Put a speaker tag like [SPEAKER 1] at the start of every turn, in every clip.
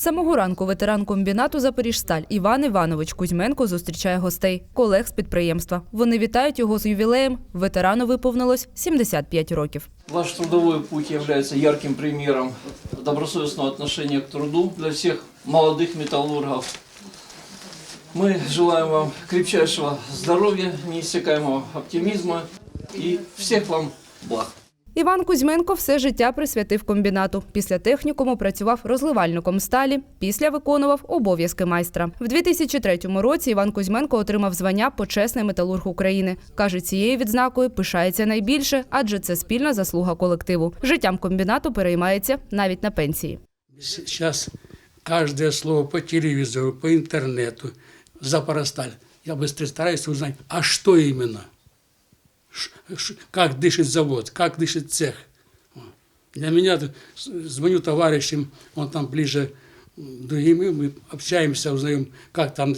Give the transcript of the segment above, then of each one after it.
[SPEAKER 1] Самого ранку ветеран комбінату Запоріжсталь Іван Іванович Кузьменко зустрічає гостей, колег з підприємства. Вони вітають його з ювілеєм. Ветерану виповнилось 75 років.
[SPEAKER 2] Ваш трудовой путь является ярким примером добросовестного отношения к труду для всех молодых металлургов. Мы желаем вам крепчайшего здоровья, неиссякаемого оптимизма и всех вам благ.
[SPEAKER 1] Іван Кузьменко все життя присвятив комбінату. Після технікуму працював розливальником сталі, після виконував обов'язки майстра. В 2003 році Іван Кузьменко отримав звання Почесний металург України. Каже, цією відзнакою пишається найбільше, адже це спільна заслуга колективу. Життям комбінату переймається навіть на пенсії.
[SPEAKER 3] Сейчас каждое слово по телевизору, по интернету, Запоросталь. Я быстро стараюсь узнать, а что именно? Ш- ш- Как дышит завод, как дышит цех. О. Для меня, т- с- звоню товарищам, он там ближе м, другим, и мы общаемся, узнаем, как там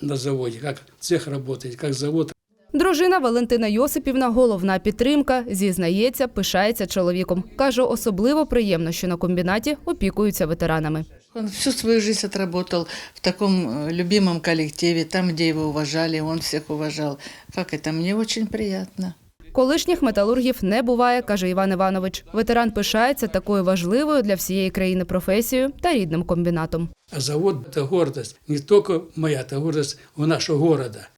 [SPEAKER 3] на заводе, как цех работает, как завод
[SPEAKER 1] Дружина Валентина Йосипівна головна підтримка. Зізнається, пишається чоловіком. Каже, особливо приємно, що на комбінаті опікуються ветеранами.
[SPEAKER 4] Он всю свою жизнь отработал в таком э, любимом коллективе, там, где его уважали, он всех уважал. Как это? Мне очень приятно.
[SPEAKER 1] Колишніх металургів не буває, каже Іван Іванович. Ветеран пишається такою важливою для всієї країни професією та рідним комбінатом.
[SPEAKER 3] А завод – это гордость. Не только моя, это гордость у нашего города.